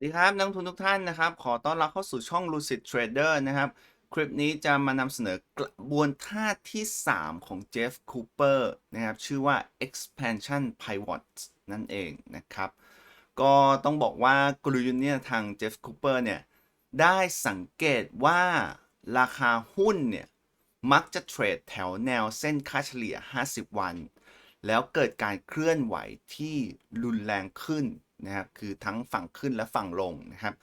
สวัสดีครับนักทุนทุกท่านนะครับ ขอต้อนรับเข้าสู่ช่อง Lucid Trader นะครับ คลิปนี้จะมานำเสนอกระบวนท่าที่ 3 ของ Jeff Cooper นะครับ ชื่อว่า expansion pivot นั่นเองนะครับ ก็ต้องบอกว่ากลยุทธ์เนี่ยทาง Jeff Cooper เนี่ยได้สังเกตว่าราคาหุ้นเนี่ย มักจะเทรดแถวแนวเส้นค่าเฉลี่ย 50 วัน แล้วเกิดการเคลื่อนไหวที่รุนแรงขึ้น นะครับคือทั้งฝั่งขึ้นและฝั่งลงนะครับ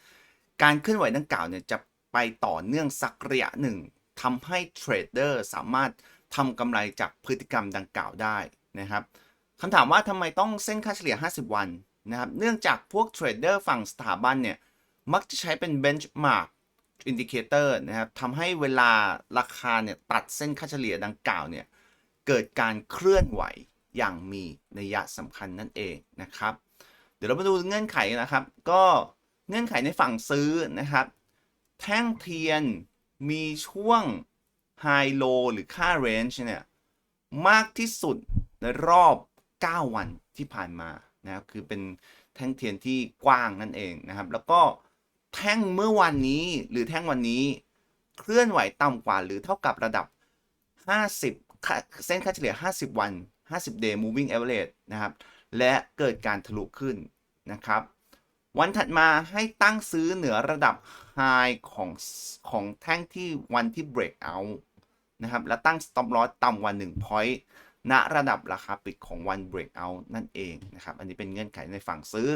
การเคลื่อนไหวดังกล่าวเนี่ยจะไปต่อเนื่องสักระยะหนึ่งทำให้เทรดเดอร์สามารถทำกำไรจากพฤติกรรมดังกล่าวได้นะครับคำถามว่าทำไมต้องเส้นค่าเฉลี่ย 50 วันนะครับ เนื่องจากพวกเทรดเดอร์ฝั่งสถาบันเนี่ยมักจะใช้เป็น benchmark indicator นะครับทำให้เวลาราคาเนี่ยตัดเส้นค่าเฉลี่ยดังกล่าวเนี่ยเกิดการเคลื่อนไหวอย่างมีนัยสำคัญนั่นเองนะครับ เดี๋ยวเรามาดูเงื่อนไขนะครับ ก็เงื่อนไขในฝั่งซื้อนะครับ แท่งเทียนมีช่วง High Low หรือค่า Range เนี่ย มากที่สุดในรอบ 9 วันที่ผ่านมานะครับ คือเป็นแท่งเทียนที่กว้างนั่นเองนะครับ แล้วก็แท่งเมื่อวันนี้หรือแท่งวันนี้เคลื่อนไหวต่ำกว่าหรือเท่ากับระดับ 50 เส้นค่าเฉลี่ย 50 วัน 50 day moving average นะครับ และเกิดการทะลุขึ้นนะครับ วันถัดมาให้ตั้งซื้อเหนือระดับ high ของของแท่งที่วันที่ break out นะครับ และตั้ง stop loss ต่ำกว่า1 point ณระดับราคาปิดของวัน break out นั่นเองนะครับ อันนี้เป็นเงื่อนไขในฝั่งซื้อ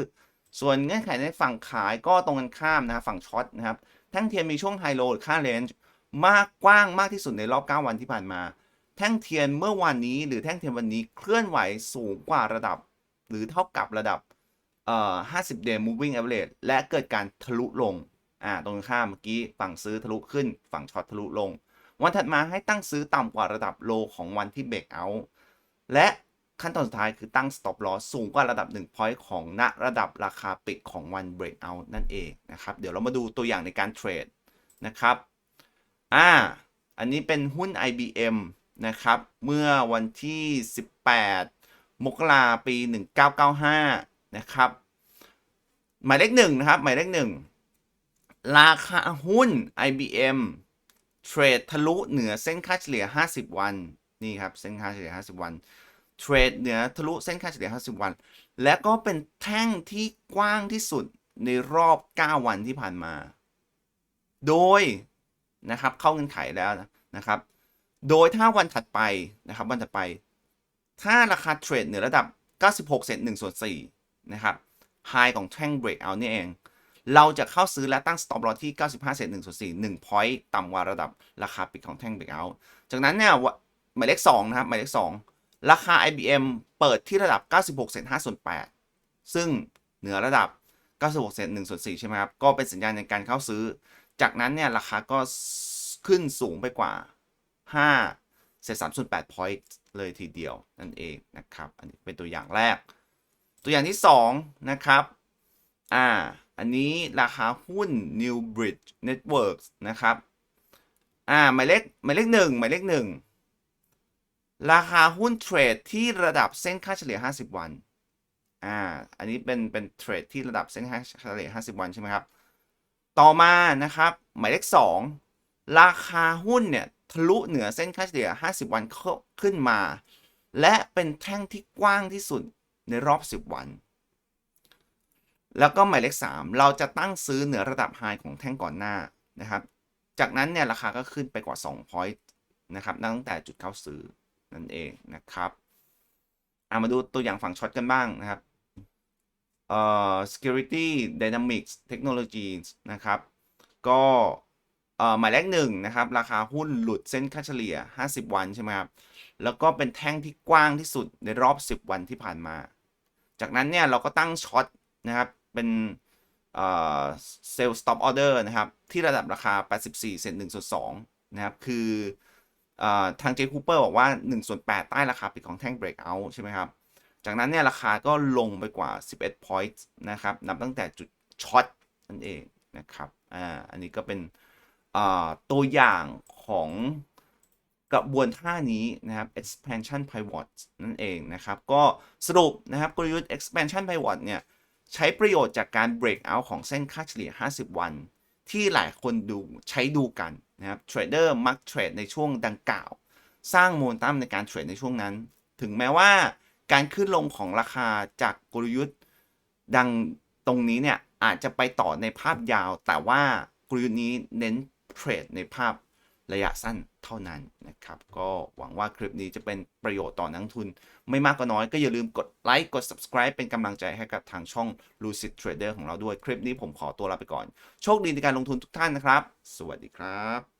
ส่วนเงื่อนไขในฝั่งขายก็ตรงกันข้ามนะครับฝั่งช็อตนะครับ แท่งเทียนมีช่วง high low หรือค่า range มากกว้างมากที่สุดในรอบ 9 วันที่ผ่านมา แท่งเทียนเมื่อวันนี้ หรือแท่งเทียนวันนี้เคลื่อนไหวสูงกว่าระดับ หรือเท่ากับระดับเอ่อ50 day moving average และเกิดการทะลุลง อ่า ตรงข้ามเมื่อกี้ฝั่งซื้อทะลุขึ้น ฝั่งช็อตทะลุลง วันถัดมาให้ตั้งซื้อต่ำกว่าระดับโลของวันที่ break out และขั้นตอนสุดท้ายคือตั้ง stop loss สูงกว่าระดับ1 point ของณระดับราคาปิดของวัน break out นั่นเองนะครับ เดี๋ยวเรามาดูตัวอย่างในการเทรดนะครับ อ่า อันนี้เป็นหุ้น IBM นะครับ เมื่อวันที่ 18 มกราปี 1995 นะครับ หมายเลขหนึ่งนะครับ หมายเลขหนึ่งราคาหุ้น IBM เทรดทะลุเหนือเส้นค่าเฉลี่ย 50 วัน นี่ครับ เส้นค่าเฉลี่ย 50 วันเทรดเหนือทะลุเส้นค่าเฉลี่ย 50 วัน และก็เป็นแท่งที่กว้างที่สุดในรอบ 9 วันที่ผ่านมา โดยนะครับเข้าเงื่อนไขแล้วนะครับ โดยถ้าวันถัดไปนะครับวันถัดไป ถ้าราคาเทรดเหนือระดับ 96 เซนต์1ส่วน4นะครับไฮของแท่ง breakout นี่เอง เราจะเข้าซื้อและตั้ง stop loss ที่ 95 เซนต์1ส่วน4 1 point ต่ำกว่าระดับราคาปิดของแท่ง breakout จากนั้นเนี่ยหมายเลข2นะครับหมายเลข 2 ราคา IBM เปิดที่ระดับ 96 เซนต์5ส่วน8ซึ่งเหนือระดับ 96 เซนต์1ส่วน4ใช่ไหมครับ ก็เป็นสัญญาณในการเข้าซื้อ จากนั้นเนี่ยราคาก็ขึ้นสูงไปกว่า 5 เศษ3ส่วน8 point เลยทีเดียวนั่นเองนะครับ อันนี้เป็นตัวอย่างแรก ตัวอย่างที่ 2 นะครับ อ่า อันนี้ราคาหุ้น New Bridge Networks นะครับ อ่า หมายเลข หมายเลขหนึ่งหมายเลขหนึ่งราคาหุ้นเทรดที่ระดับเส้นค่าเฉลี่ย 50 วัน อ่า อันนี้เป็น เป็นเทรดที่ระดับเส้นค่าเฉลี่ย 50 วันใช่ไหมครับ ต่อมานะครับ หมายเลข 2 ราคาหุ้นเนี่ย ทะลุเหนือเส้นค่าเฉลี่ย 50 วันขึ้นมา และเป็นแท่งที่กว้างที่สุดในรอบ 10 วัน แล้วก็หมายเลข 3 เราจะตั้งซื้อเหนือระดับไฮของแท่งก่อนหน้านะครับ จากนั้นเนี่ยราคาก็ขึ้นไปกว่า2 point นะครับตั้งแต่จุดเข้าซื้อนั่นเองนะครับเอามาดูตัวอย่างฝั่งช็อตกันบ้างนะครับเอ่อ security dynamics technologies นะครับ ก็ หมายเลขหนึ่งนะครับ ราคาหุ้นหลุดเส้นค่าเฉลี่ย 50 วันใช่ไหมครับ แล้วก็เป็นแท่งที่กว้างที่สุดในรอบ 10 วันที่ผ่านมา จากนั้นเนี่ยเราก็ตั้งช็อตนะครับ เป็นเซลล์สต็อปออเดอร์นะครับ ที่ระดับราคา 84 เซนต์1ส่วน2นะครับ คืออทางเจคูเปอร์บอกว่า1ส่วน8ใต้ราคาปิดของแท่ง breakout ใช่ไหมครับ จากนั้นเนี่ยราคาก็ลงไปกว่า 11 point นะครับ นับตั้งแต่จุดช็อตนั่นเองนะครับ อ่า อันนี้ก็เป็น ตัวอย่างของกระบวนท่านี้นะครับ expansion pivot นั่นเองนะครับ ก็สรุปนะครับกลยุทธ์ expansion pivot เนี่ยใช้ประโยชน์จากการ break out ของเส้นค่าเฉลี่ย 50 วัน ที่หลายคนดูใช้ดูกันนะครับ เทรดเดอร์มักเทรดในช่วงดังกล่าว สร้างโมเมนตัมในการเทรดในช่วงนั้น ถึงแม้ว่าการขึ้นลงของราคาจากกลยุทธ์ดังตรงนี้เนี่ยอาจจะไปต่อในภาพยาว แต่ว่ากลยุทธ์นี้เน้น เทรดในภาพระยะสั้นเท่านั้นนะครับ ก็หวังว่าคลิปนี้จะเป็นประโยชน์ต่อนักทุน ไม่มากก็น้อยก็อย่าลืมกดไลค์กด subscribe เป็นกำลังใจให้กับทางช่อง Lucid Trader ของเราด้วยคลิปนี้ผมขอตัวลาไปก่อน โชคดีในการลงทุนทุกท่านนะครับ สวัสดีครับ